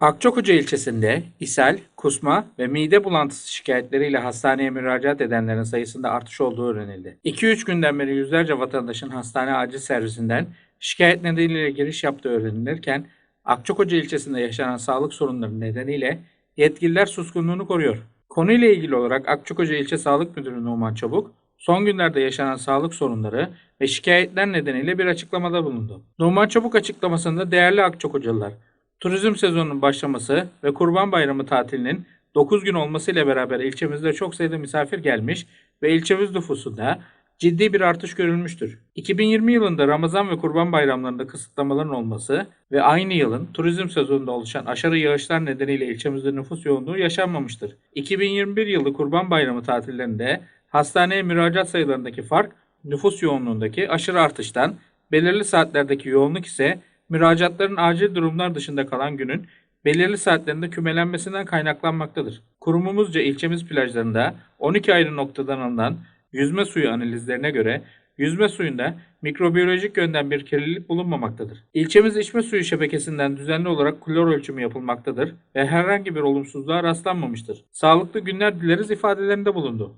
Akçakoca ilçesinde ishal, kusma ve mide bulantısı şikayetleriyle hastaneye müracaat edenlerin sayısında artış olduğu öğrenildi. 2-3 günden beri yüzlerce vatandaşın hastane acil servisinden şikayet nedeniyle giriş yaptığı öğrenilirken Akçakoca ilçesinde yaşanan sağlık sorunları nedeniyle yetkililer suskunluğunu koruyor. Konuyla ilgili olarak Akçakoca İlçe Sağlık Müdürü Numan Çabuk, son günlerde yaşanan sağlık sorunları ve şikayetler nedeniyle bir açıklamada bulundu. Numan Çabuk açıklamasında değerli Akçakocalılar, turizm sezonunun başlaması ve Kurban Bayramı tatilinin 9 gün olmasıyla beraber ilçemizde çok sayıda misafir gelmiş ve ilçemiz nüfusunda ciddi bir artış görülmüştür. 2020 yılında Ramazan ve Kurban bayramlarında kısıtlamaların olması ve aynı yılın turizm sezonunda oluşan aşırı yağışlar nedeniyle ilçemizde nüfus yoğunluğu yaşanmamıştır. 2021 yılı Kurban Bayramı tatillerinde hastaneye müracaat sayılarındaki fark nüfus yoğunluğundaki aşırı artıştan, belirli saatlerdeki yoğunluk ise müracaatların acil durumlar dışında kalan günün belirli saatlerinde kümelenmesinden kaynaklanmaktadır. Kurumumuzca ilçemiz plajlarında 12 ayrı noktadan alınan yüzme suyu analizlerine göre yüzme suyunda mikrobiyolojik yönden bir kirlilik bulunmamaktadır. İlçemiz içme suyu şebekesinden düzenli olarak klor ölçümü yapılmaktadır ve herhangi bir olumsuzluğa rastlanmamıştır. Sağlıklı günler dileriz ifadelerinde bulundu.